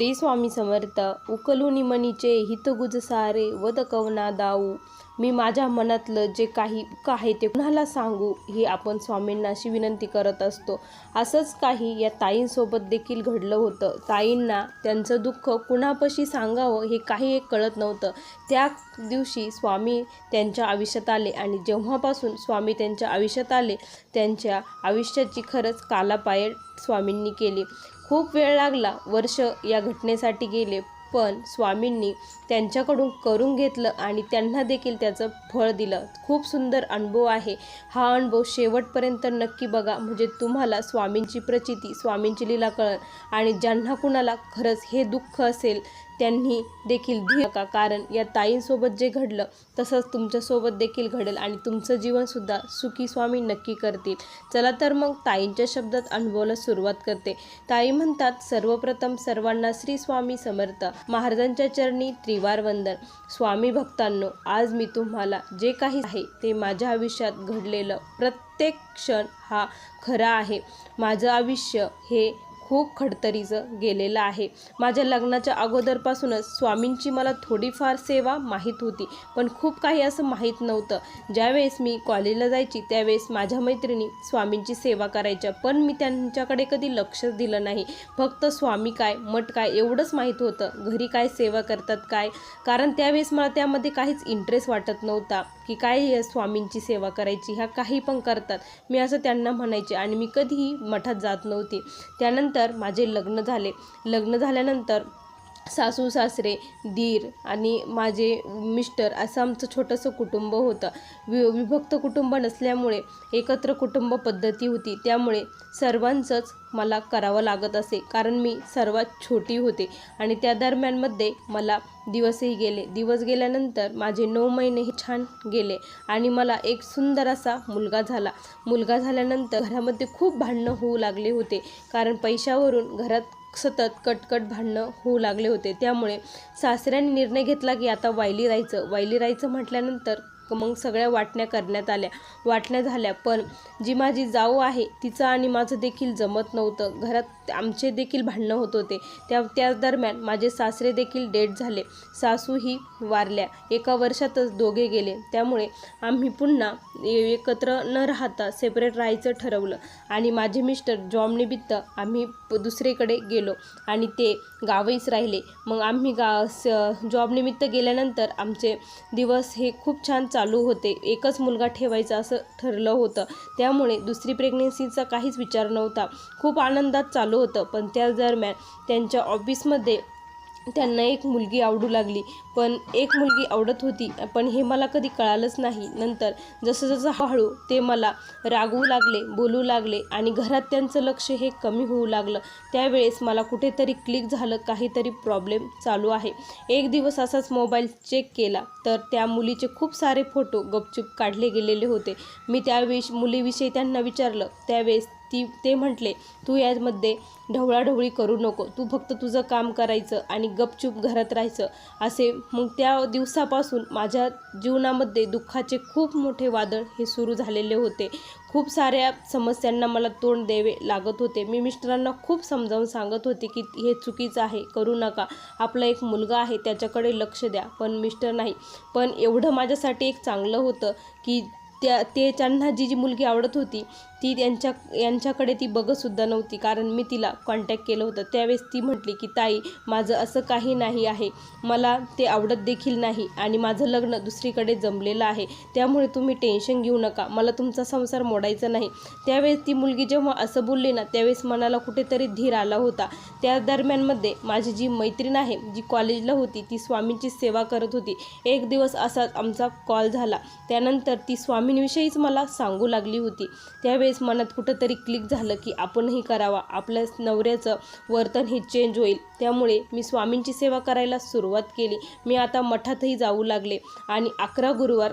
श्री स्वामी समर्थ उकलुनी मनीचे हितगुज सारे वद कवना दाऊ. मी माझ्या मनातलं जे काही दुःख आहे ते कुणाला सांगू ही आपण स्वामींना अशी विनंती करत असतो. असंच काही या ताईंसोबत देखील घडलं होतं. ताईंना त्यांचं दुःख कुणापाशी सांगावं हे काही एक कळत नव्हतं. त्या दिवशी स्वामी त्यांच्या आयुष्यात आले आणि जेव्हापासून स्वामी त्यांच्या आयुष्यात आले त्यांच्या आयुष्याची खरंच कालापायट स्वामींनी केली. खूप वेळ लागला वर्ष या घटनेसाठी गेले पण स्वामींनी त्यांच्याकडून करून घेतलं आणि त्यांना देखील त्याचं फळ दिलं. खूप सुंदर अनुभव आहे. हा अनुभव शेवटपर्यंत नक्की बघा. म्हणजे तुम्हाला स्वामींची प्रचिती स्वामींची लीला कळण आणि ज्यांना कुणाला खरंच हे दुःख असेल त्यांनी देखील धीर नका कारण या ताईंसोबत जे घडलं तसंच तुमच्यासोबत देखील घडेल आणि तुमचं जीवनसुद्धा सुखी स्वामी नक्की करतील. चला तर मग ताईंच्या शब्दात अनुभवाला सुरुवात करते. ताई म्हणतात सर्वप्रथम सर्वांना श्री स्वामी समर्थ. महाराजांच्या चरणी त्रिवार वंदन. स्वामी भक्तांनो आज मी तुम्हाला जे काही आहे ते माझ्या आयुष्यात घडलेलं प्रत्येक क्षण हा खरा आहे. माझं आयुष्य हे खूप खडतरीचं गेलेलं आहे. माझ्या लग्नाच्या अगोदरपासूनच स्वामींची मला थोडीफार सेवा माहीत होती पण खूप काही असं माहीत नव्हतं. ज्यावेळेस मी कॉलेजला जायची त्यावेळेस माझ्या मैत्रिणी स्वामींची सेवा करायच्या पण मी त्यांच्याकडे कधी लक्षच दिलं नाही. फक्त स्वामी काय मठ काय एवढंच माहीत होतं. घरी काय सेवा करतात काय? कारण त्यावेळेस मला त्यामध्ये काहीच इंटरेस्ट वाटत नव्हता. की काय स्वामींची सेवा करायची ह्या काही पण करतात. मी असं त्यांना म्हणायचे आणि मी कधीही मठात जात नव्हती. त्यानंतर माझे लग्न झाले. लग्न झाल्यानंतर सासू सासरे दीर आणि माझे मिस्टर असं आमचं छोटंसं कुटुंब होतं. वि विभक्त कुटुंब नसल्यामुळे एकत्र कुटुंब पद्धती होती. त्यामुळे सर्वांचंच मला करावं लागत असे. कारण मी सर्वात छोटी होते आणि त्या दरम्यानमध्ये मला दिवसही गेले. दिवस गेल्यानंतर माझे नऊ महिनेही छान गेले आणि मला एक सुंदर असा मुलगा झाला. मुलगा झाल्यानंतर घरामध्ये खूप भांडणं होऊ लागले होते. कारण पैशावरून घरात सतत कटकट भांडणं होऊ लागले होते. त्यामुळे सासऱ्याने निर्णय घेतला की आता वायली राहायचं. वायली राहायचं म्हटल्यानंतर मग सगळ्या वाटण्या करण्यात आल्या. वाटण्या झाल्या पण जी माझी जाऊ आहे तिचं आणि माझं देखील जमत नव्हतं. घरात आमचे देखील भांडणं होत होते. त्या त्या दरम्यान माझे सासरे देखील डेट झाले. सासूही वारल्या. एका वर्षातच दोघे गेले. त्यामुळे आम्ही पुन्हा एकत्र न राहता सेपरेट राहायचं ठरवलं. आणि माझे मिस्टर जॉबनिमित्त आम्ही प- दुसरीकडे गेलो. आणि ते गावीच राहिले. मग आम्ही गा स जॉबनिमित्त गेल्यानंतर आमचे दिवस हे खूप छान चालू होते. एकच मुलगा ठेवायचा असं ठरलं होतं. त्यामुळे दुसरी प्रेग्नेन्सीचा काहीच विचार नव्हता. खूप आनंदात चालू होतं. पण त्याच दरम्यान त्यांच्या ऑफिसमध्ये त्यांना एक मुलगी आवडू लागली. पण एक मुलगी आवडत होती. पण हे मला कधी कळालंच नाही. नंतर जसं जसं हळू ते मला रागवू लागले बोलू लागले आणि घरात त्यांचं लक्ष हे कमी होऊ लागलं. त्यावेळेस मला कुठेतरी क्लिक झालं. काहीतरी प्रॉब्लेम चालू आहे. एक दिवस असाच मोबाईल चेक केला. तर त्या मुलीचे खूप सारे फोटो गपचूप काढले गेलेले होते. मी त्यावेळेस मुलीविषयी त्यांना विचारलं. त्यावेळेस ती ते म्हटले तू यामध्ये ढवळाढवळी करू नको. तू फक्त तुझं काम करायचं आणि गपचूप घरात राहायचं. असे मग त्या दिवसापासून माझ्या जीवनामध्ये दुःखाचे खूप मोठे वादळ हे सुरू झालेले होते. खूप साऱ्या समस्यांना मला तोंड द्यावे लागत होते. मी मिस्टरांना खूप समजावून सांगत होते की हे चुकीचं आहे करू नका. आपला एक मुलगा आहे त्याच्याकडे लक्ष द्या. पण मिस्टर नाही. पण एवढं माझ्यासाठी एक चांगलं होतं की त्या ते त्यांना जी जी मुलगी आवडत होती ती त्यांच्या यांच्याकडे ती बघतसुद्धा नव्हती. कारण मी तिला कॉन्टॅक्ट केलं होतं. त्यावेळेस ती म्हटली की ताई माझं असं काही नाही आहे. मला ते आवडत देखील नाही आणि माझं लग्न दुसरीकडे जमलेलं आहे. त्यामुळे तुम्ही टेन्शन घेऊ नका. मला तुमचा संसार मोडायचा नाही. त्यावेळेस ती मुलगी जेव्हा असं बोलली ना त्यावेळेस मनाला कुठेतरी धीर आला होता. त्या दरम्यानमध्ये माझी जी मैत्रीण आहे जी कॉलेजला होती ती स्वामींची सेवा करत होती. एक दिवस असाच आमचा कॉल झाला. त्यानंतर ती स्वामी स्वामींविषयीच मला सांगू लागली होती. त्यावेळेस मनात कुठंतरी क्लिक झालं की आपणही करावा. आपल्या नवऱ्याचं वर्तन हे चेंज होईल. त्यामुळे मी स्वामींची सेवा करायला सुरुवात केली. मी आता मठातही जाऊ लागले आणि अकरा गुरुवार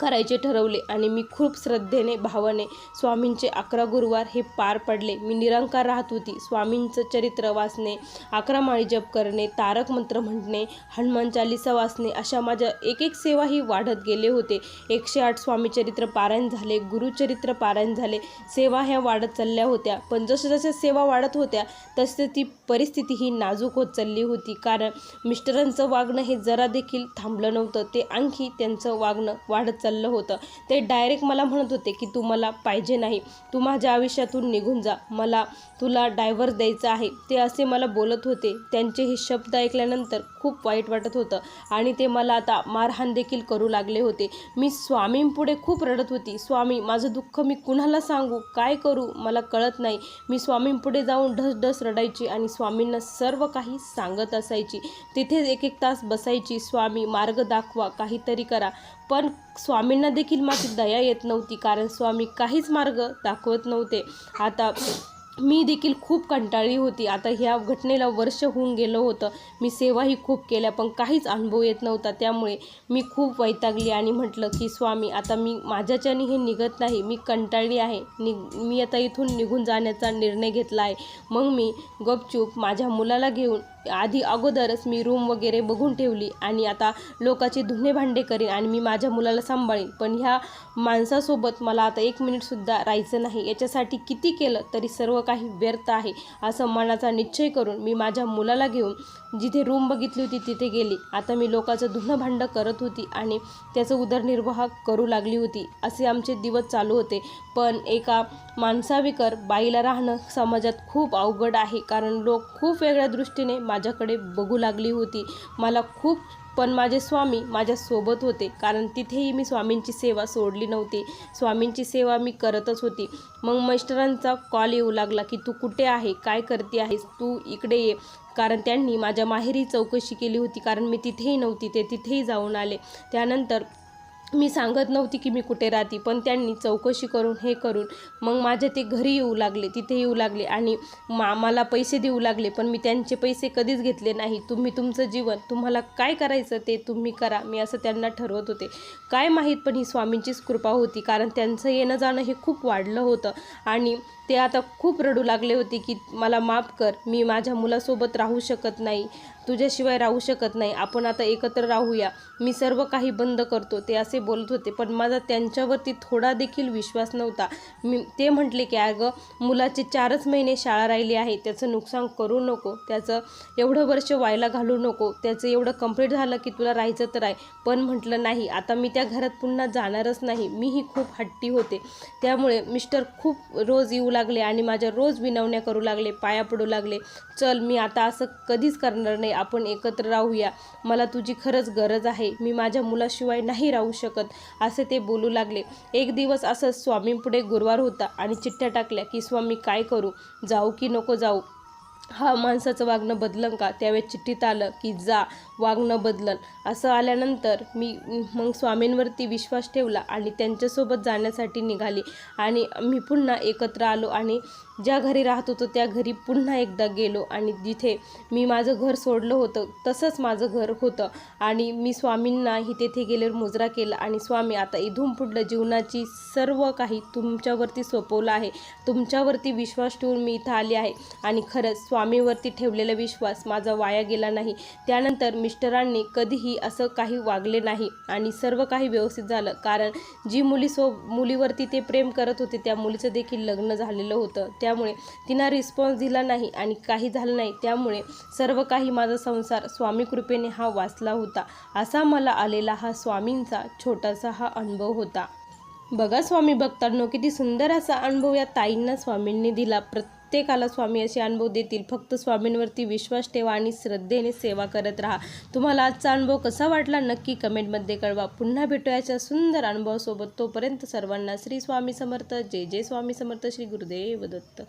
करायचे ठरवले आणि मी खूप श्रद्धेने भावाने स्वामींचे अकरा गुरुवार हे पार पडले. मी निरंकार राहत होती. स्वामींचं चरित्र वाचणे अकरा माळी जप करणे तारक मंत्र म्हणणे हनुमान चालिसा वाचणे अशा माझ्या एक एक सेवाही वाढत गेले होते. एकशे आठ स्वामीचरित्र पारायण झाले गुरुचरित्र पारायण झाले सेवा ह्या वाढत चालल्या होत्या. पण जसं सेवा वाढत होत्या तसं ती परिस्थिती ही नाजूक होत चालली होती. कारण मिस्टरांचं वागणं हे जरा देखील थांबलं नव्हतं. ते आणखी त्यांचं वागणं वाढत चाललं होतं. ते डायरेक्ट मला म्हणत होते की तू मला पाहिजे नाही. तू माझ्या आयुष्यातून निघून जा. मला तुला डायव्हर्स द्यायचा आहे. ते असे मला बोलत होते. त्यांचे हे शब्द ऐकल्यानंतर खूप वाईट वाटत होतं आणि ते मला आता मारहाण देखील करू लागले होते. मी स्वामींपुढे खूप रडत होती. स्वामी माझं दुःख मी कुणाला सांगू? काय करू? मला कळत नाही. मी स्वामींपुढे जाऊन ढस ढस रडायची आणि स्वामींना सर्व काही सांगत असायची. तिथेच एक एक तास बसायची. स्वामी मार्ग दाखवा. काहीतरी करा. पण स्वामींना देखील माझी दया येत नव्हती कारण स्वामी काहीच मार्ग दाखवत नव्हते. आता मी देखील खूप कंटाळली होती. आता ह्या घटनेला वर्ष होऊन गेलं होतं. मी सेवाही खूप केल्या पण काहीच अनुभव येत नव्हता. त्यामुळे मी खूप वैतागली आणि म्हटलं की स्वामी आता मी माझ्याच्याने हे निघत नाही. मी कंटाळली आहे. नि मी आता इथून निघून जाण्याचा निर्णय घेतला आहे. मग मी गपचूप माझ्या मुलाला घेऊन आधी अगोदरच मी रूम वगैरे बघून ठेवली आणि आता लोकाचे धुणे भांडे करीन आणि मी माझ्या मुलाला सांभाळीन. पण ह्या माणसासोबत मला आता एक मिनिटसुद्धा राहायचं नाही. याच्यासाठी किती केलं तरी सर्व काही व्यर्थ आहे असं मनाचा निश्चय करून मी माझ्या मुलाला घेऊन जिथे रूम बघितली होती तिथे गेली. आता मी लोकांचं धुणं भांडं करत होती आणि त्याचं उदरनिर्वाह करू लागली होती. असे आमचे दिवस चालू होते. पण एका माणसाविकर बाईला राहणं समाजात खूप अवघड आहे. कारण लोक खूप वेगळ्या दृष्टीने माझ्याकडे बघू लागली होती. मला खूप पण माझे स्वामी माझ्यासोबत होते कारण तिथेही मी स्वामींची सेवा सोडली नव्हती. स्वामींची सेवा मी करतच होती. मग मास्टरांचा कॉल येऊ लागला की तू कुठे आहे? काय करते आहेस? तू इकडे ये. कारण त्यांनी माझ्या माहेरी चौकशी केली होती कारण मी तिथेही नव्हती ते तिथेही जाऊन आले. त्यानंतर मी सांगत नव्हती की मी कुठे राहते पण त्यांनी चौकशी करून हे करून मग माझ्या ते घरी येऊ लागले तिथे येऊ लागले आणि मा मला पैसे देऊ लागले पण मी त्यांचे पैसे कधीच घेतले नाही. तुम्ही तुमचं जीवन तुम्हाला काय करायचं ते तुम्ही करा मी असं त्यांना ठरवत होते. काय माहीत पण ही स्वामींचीच कृपा होती कारण त्यांचं येणं जाणं हे खूप वाढलं होतं. आणि ते आता खूप रडू लागले होते की मला माफ कर मी माझ्या मुलासोबत राहू शकत नाही तुझ्याशिवाय राहू शकत नाही आपण आता एकत्र राहूया. मी सर्व काही बंद करतो ते असे बोलत होते पण माझा त्यांच्यावरती थोडा देखील विश्वास नव्हता. मी ते म्हटले की अगं मुलाचे चारच महिने शाळा राहिली आहे त्याचं नुकसान करू नको त्याचं एवढं वर्ष व्हायला घालू नको त्याचं एवढं कंप्लीट झालं की तुला राहायचं तर आहे. पण म्हटलं नाही आता मी त्या घरात पुन्हा जाणारच नाही मीही खूप हट्टी होते. त्यामुळे मिस्टर खूप रोज येऊ लागले आणि माझ्या रोज विनवण्या करू लागले पाया पडू लागले. चल मी आता असं कधीच करणार नाही आपण एकत्र राहूया. मला तुझी खरंच गरज आहे. मी माझ्या मुलाशिवाय नाही राहू शकत. असे ते बोलू लागले. एक दिवस असंच स्वामींपुढे गुरुवार होता आणि चिठ्ठ्या टाकल्या की स्वामी काय करू? जाऊ की नको जाऊ? हा माणसाचं वागणं बदलं का? त्यावेळेस चिठ्ठीत आलं की जा वागणं बदलन. असं आल्यानंतर मी मग स्वामींवरती विश्वास ठेवला आणि त्यांच्यासोबत जाण्यासाठी निघाली. आणि मी पुन्हा एकत्र आलो आणि ज्या घरी राहत होतो त्या घरी पुन्हा एकदा गेलो आणि जिथे मी माझं घर सोडलं होतं तसंच माझं घर होतं. आणि मी स्वामींनाही तेथे गेल्यावर मुजरा केला आणि स्वामी आता इथून पुढलं जीवनाची सर्व काही तुमच्यावरती सोपवलं आहे. तुमच्यावरती विश्वास ठेवून मी इथं आले आहे. आणि खरंच स्वामीवरती ठेवलेला विश्वास माझा वाया गेला नाही. त्यानंतर मिस्टरांनी कधीही असं काही वागले नाही आणि सर्व काही व्यवस्थित झालं. कारण जी मुली सो मुलीवरती ते प्रेम करत होते त्या मुलीचं देखील लग्न झालेलं होतं. त्यामुळे तिनं रिस्पॉन्स दिला नाही आणि काही झालं नाही. त्यामुळे सर्व काही माझा संसार स्वामी कृपेने हा वाचला होता. असा मला आलेला हा स्वामींचा छोटासा हा अनुभव होता. बघा स्वामी भक्तांनो किती सुंदर असा अनुभव या ताईंना स्वामींनी दिला. प्रत्येकाला स्वामी असे अनुभव देतील. फक्त स्वामींवरती विश्वास ठेवा आणि श्रद्धेने सेवा करत राहा. तुम्हाला आजचा अनुभव कसा वाटला नक्की कमेंटमध्ये कळवा. पुन्हा भेटूयाच्या सुंदर अनुभवासोबत. तोपर्यंत सर्वांना श्री स्वामी समर्थ. जय जय स्वामी समर्थ. श्री गुरुदेव दत्त.